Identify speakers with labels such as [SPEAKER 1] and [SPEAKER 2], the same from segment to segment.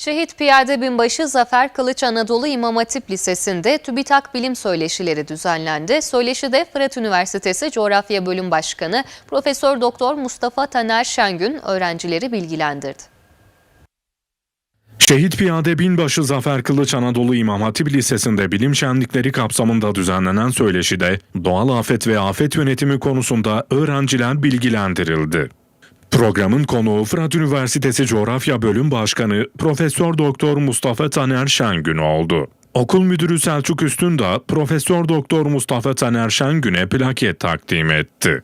[SPEAKER 1] Şehit Piyade Binbaşı Zafer Kılıç Anadolu İmam Hatip Lisesi'nde TÜBİTAK bilim söyleşileri düzenlendi. Söyleşide Fırat Üniversitesi Coğrafya Bölüm Başkanı Profesör Doktor Mustafa Taner Şengün öğrencileri bilgilendirdi.
[SPEAKER 2] Şehit Piyade Binbaşı Zafer Kılıç Anadolu İmam Hatip Lisesi'nde bilim şenlikleri kapsamında düzenlenen söyleşide doğal afet ve afet yönetimi konusunda öğrenciler bilgilendirildi. Programın konuğu Fırat Üniversitesi Coğrafya Bölüm Başkanı Profesör Doktor Mustafa Taner Şengün oldu. Okul müdürü Selçuk Üstündağ, Profesör Doktor Mustafa Taner Şengün'e plaket takdim etti.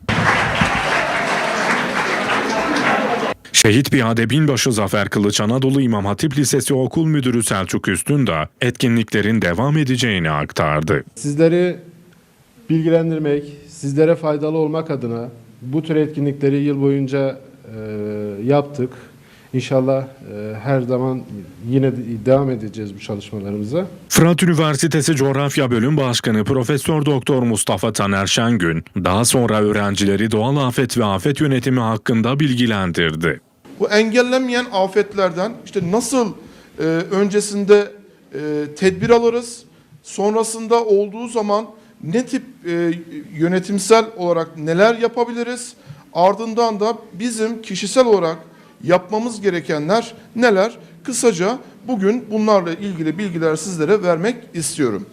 [SPEAKER 2] Şehit Piyade Binbaşı Zafer Kılıç Anadolu İmam Hatip Lisesi Okul Müdürü Selçuk Üstündağ etkinliklerin devam edeceğini aktardı.
[SPEAKER 3] Sizleri bilgilendirmek, sizlere faydalı olmak adına bu tür etkinlikleri yıl boyunca yaptık. İnşallah e, her zaman yine de devam edeceğiz bu çalışmalarımıza.
[SPEAKER 2] Fırat Üniversitesi Coğrafya Bölüm Başkanı Profesör Doktor Mustafa Taner Şengün daha sonra öğrencileri doğal afet ve afet yönetimi hakkında bilgilendirdi.
[SPEAKER 4] Bu engellenmeyen afetlerden işte nasıl e, öncesinde e, tedbir alırız, sonrasında olduğu zaman ne tip e, yönetimsel olarak neler yapabiliriz, ardından da bizim kişisel olarak yapmamız gerekenler neler? Kısaca bugün bunlarla ilgili bilgiler sizlere vermek istiyorum.